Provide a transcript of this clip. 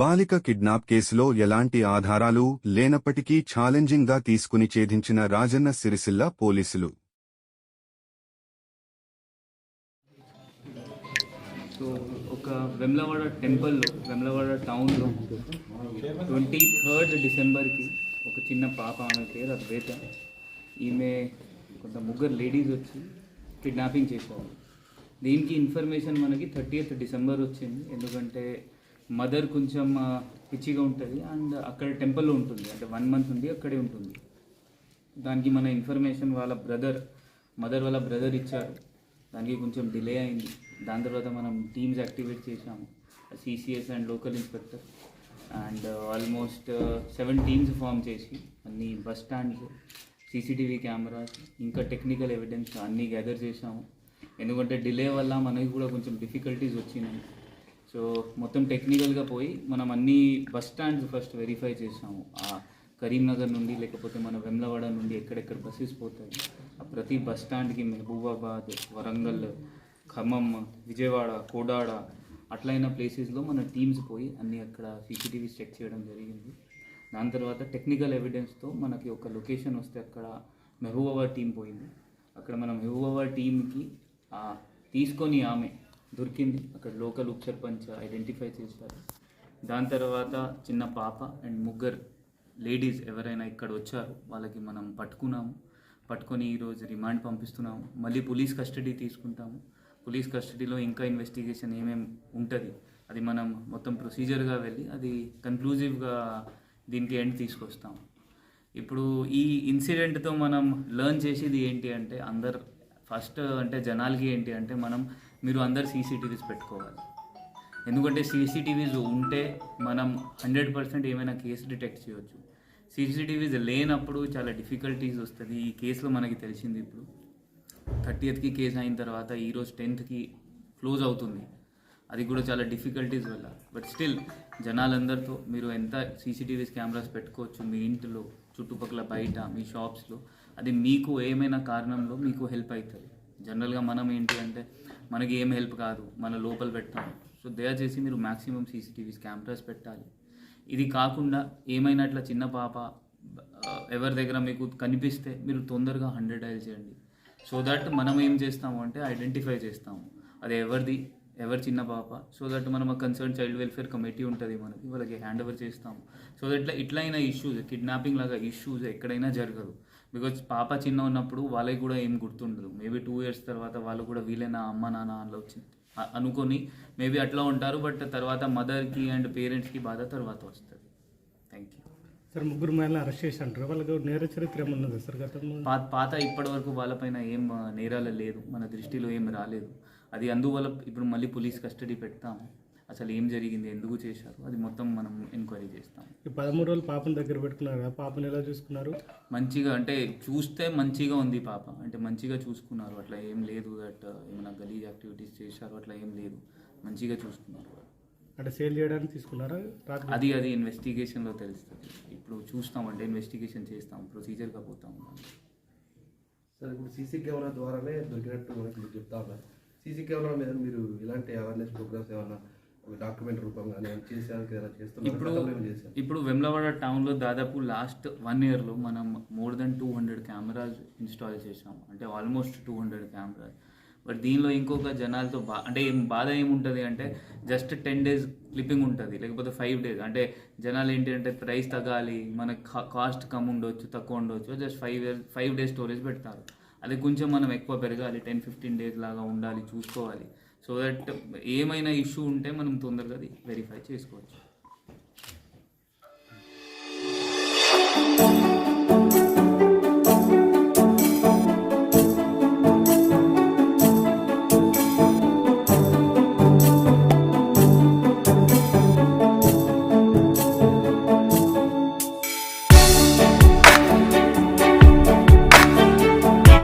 బాలిక కిడ్నాప్ కేసులో ఎలాంటి ఆధారాలు లేనప్పటికీ ఛాలెంజింగ్గా తీసుకుని ఛేదించిన రాజన్న సిరిసిల్ల పోలీసులు. సో ఒక వెమ్లవాడ టెంపుల్లో వెమ్లవాడ టౌన్లో ట్వంటీ థర్డ్ డిసెంబర్కి ఒక చిన్న పాప ఆమె పేరు అద్వైత. ఈమె కొంత ముగ్గురు లేడీస్ వచ్చి కిడ్నాపింగ్ చేసేవాళ్ళు దీనికి ఇన్ఫర్మేషన్ మనకి థర్టీయత్ డిసెంబర్ వచ్చింది. ఎందుకంటే మదర్ కొంచెం పిచ్చిగా ఉంటుంది అండ్ అక్కడ టెంపుల్లో ఉంటుంది. అంటే వన్ మంత్ ఉంది అక్కడే ఉంటుంది. దానికి మన ఇన్ఫర్మేషన్ వాళ్ళ బ్రదర్ మదర్ వాళ్ళ బ్రదర్ ఇచ్చారు. దానికి కొంచెం డిలే అయింది. దాని తర్వాత మనం టీమ్స్ యాక్టివేట్ చేసాము CCS and local inspector. And almost seven teams form చేసి అన్ని బస్ స్టాండ్స్ సీసీటీవీ కెమెరాస్ ఇంకా టెక్నికల్ ఎవిడెన్స్ అన్నీ గ్యాదర్ చేసాము ఎందుకంటే డిలే వల్ల మనకి కూడా కొంచెం డిఫికల్టీస్ వచ్చినాయి. సో మొత్తం టెక్నికల్గా పోయి మనం అన్ని బస్ స్టాండ్స్ ఫస్ట్ వెరిఫై చేసాము. ఆ కరీంనగర్ నుండి లేకపోతే మన వెమ్లవాడ నుండి ఎక్కడెక్కడ బస్సెస్ పోతాయి. ఆ ప్రతి బస్ స్టాండ్కి మహబూబాబాద్ వరంగల్ ఖమ్మం విజయవాడ కోడాడ అట్లైన ప్లేసెస్లో మన టీమ్స్ పోయి అన్ని అక్కడ సీసీటీవీస్ చెక్ చేయడం జరిగింది. దాని తర్వాత టెక్నికల్ ఎవిడెన్స్తో మనకి ఒక లొకేషన్ వస్తే అక్కడ మెహబూబాబాద్ టీం పోయింది. అక్కడ మనం మెహబూబాబాద్ టీంకి తీసుకొని ఆమె దొరికింది. అక్కడ లోకల్ ఉప సర్పంచ్ ఐడెంటిఫై చేశారు. దాని తర్వాత చిన్న పాప అండ్ ముగ్గురు లేడీస్ ఎవరైనా ఇక్కడ వచ్చారు వాళ్ళకి మనం పట్టుకున్నాము. పట్టుకొని ఈరోజు రిమాండ్ పంపిస్తున్నాము. మళ్ళీ పోలీస్ కస్టడీ తీసుకుంటాము. పోలీస్ కస్టడీలో ఇంకా ఇన్వెస్టిగేషన్ ఏమేమి ఉంటుంది అది మనం మొత్తం ప్రొసీజర్గా వెళ్ళి అది కన్క్లూజివ్గా దీనికి ఎండ్ తీసుకొస్తాము. ఇప్పుడు ఈ ఇన్సిడెంట్తో మనం లర్న్ చేసేది ఏంటి అంటే అందరు ఫస్ట్ అంటే జనాలకి ఏంటి అంటే మనం మీరు అందరు సీసీటీవీస్ పెట్టుకోవాలి. ఎందుకంటే సీసీటీవీస్ ఉంటే మనం హండ్రెడ్ పర్సెంట్ ఏమైనా కేసు డిటెక్ట్ చేయొచ్చు. సీసీటీవీస్ లేనప్పుడు చాలా డిఫికల్టీస్ వస్తుంది. ఈ కేసులో మనకి తెలిసింది ఇప్పుడు. థర్టీయత్కి కేసు అయిన తర్వాత ఈరోజు టెన్త్కి క్లోజ్ అవుతుంది. అది కూడా చాలా డిఫికల్టీస్ వల్ల. బట్ స్టిల్ జనాలందరితో మీరు ఎంత సీసీటీవీస్ కెమెరాస్ పెట్టుకోవచ్చు మీ ఇంటిలో చుట్టుపక్కల బయట మీ షాప్స్లో అది మీకు ఏమైనా కారణంలో మీకు హెల్ప్ అవుతుంది. జనరల్గా మనం ఏంటి అంటే మనకి ఏం హెల్ప్ కాదు మన లోపల పెడతాం సో దయచేసి మీరు మ్యాక్సిమం సీసీటీవీస్ కెమెరాస్ పెట్టాలి. ఇది కాకుండా ఏమైనా అట్లా చిన్న పాప ఎవరి దగ్గర మీకు కనిపిస్తే మీరు తొందరగా హండ్రెడ్ డైల్ చేయండి. సో దట్ మనం ఏం చేస్తాము అంటే ఐడెంటిఫై చేస్తాము. అది ఎవరిది ఎవరి చిన్న పాప సో దట్ మనం కన్సర్న్ చైల్డ్ వెల్ఫేర్ కమిటీ ఉంటుంది మనకి వాళ్ళకి హ్యాండ్ ఓవర్ చేస్తాము సో దట్ ఇట్లయిన ఇష్యూస్ కిడ్నాపింగ్ లాగా ఇష్యూస్ ఎక్కడైనా జరగదు. బికాజ్ పాప చిన్న ఉన్నప్పుడు వాళ్ళకి కూడా ఏం గుర్తుండదు. మేబీ టూ ఇయర్స్ తర్వాత వాళ్ళు కూడా వీలైన అమ్మ నాన్న అందులో వచ్చింది అనుకొని మేబీ అట్లా ఉంటారు బట్ తర్వాత మదర్కి అండ్ పేరెంట్స్కి బాధ తర్వాత వస్తుంది. థ్యాంక్ యూ సార్ ముగ్గురు మహిళలు అరెస్ట్ చేసి అంటారు వాళ్ళకి నేర చరిత్ర ఏమన్నది సార్ గతంలో? పాత పాత ఇప్పటి వరకు వాళ్ళపైన ఏం నేరాలు లేదు. మన దృష్టిలో ఏం రాలేదు. అది అందువల్ల ఇప్పుడు మళ్ళీ పోలీస్ కస్టడీ పెడతాము. అసలు ఏం జరిగింది ఎందుకు చేశారు అది మొత్తం మనం ఎంక్వైరీ చేస్తాం. ఈ పదమూడు రోజులు పాపను దగ్గర పెట్టుకున్నారు? కదా పాపను ఎలా చూసుకున్నారు? మంచిగా అంటే చూస్తే మంచిగా ఉంది పాప. అంటే మంచిగా చూసుకున్నారు అట్లా ఏం లేదు దట్ ఏమైనా గలీజ్ యాక్టివిటీస్ చేశారు అట్లా ఏం లేదు. మంచిగా చూసుకున్నారు. అంటే సేల్ చేయడానికి తీసుకున్నారా? రాత్రి? అది అది ఇన్వెస్టిగేషన్లో తెలుస్తుంది. ఇప్పుడు చూస్తాం అంటే ఇన్వెస్టిగేషన్ చేస్తాం ప్రొసీజర్గా పోతాం. సార్ ఇప్పుడు సీసీ కెమెరా ద్వారానే దొరికినట్టు మనకి చెప్తా ఉన్నారు. సీసీ కెమెరా మీద మీరు ఇలాంటి అవేర్నెస్ ప్రోగ్రామ్స్ ఏమన్నా ఒక డాక్యుమెంట్ రూపంగా నేను చేసేదానికి ఏదైనా చేస్తున్నారు ఇప్పుడు ఇప్పుడు వెమ్లవాడ టౌన్లో దాదాపు లాస్ట్ వన్ ఇయర్లో మనం more than two hundred cameras install చేసాం అంటే almost two hundred cameras but దీనిలో ఇంకొక జనాలతో బా అంటే ఏం బాధ ఏముంటుంది అంటే జస్ట్ టెన్ డేస్ క్లిప్పింగ్ ఉంటుంది లేకపోతే ఫైవ్ డేస్ అంటే జనాలు ఏంటి అంటే ప్రైస్ తగ్గాలి మనకి కాస్ట్ కమ్ ఉండొచ్చు తక్కువ ఉండొచ్చు just five years five days storage పెడతారు. అది కొంచెం మనం ఎక్కువ పెరగాలి టెన్ ఫిఫ్టీన్ డేస్ లాగా ఉండాలి చూసుకోవాలి. సో దట్ ఏమైనా ఇష్యూ ఉంటే మనం తొందరగా అది వెరిఫై చేసుకోవచ్చు.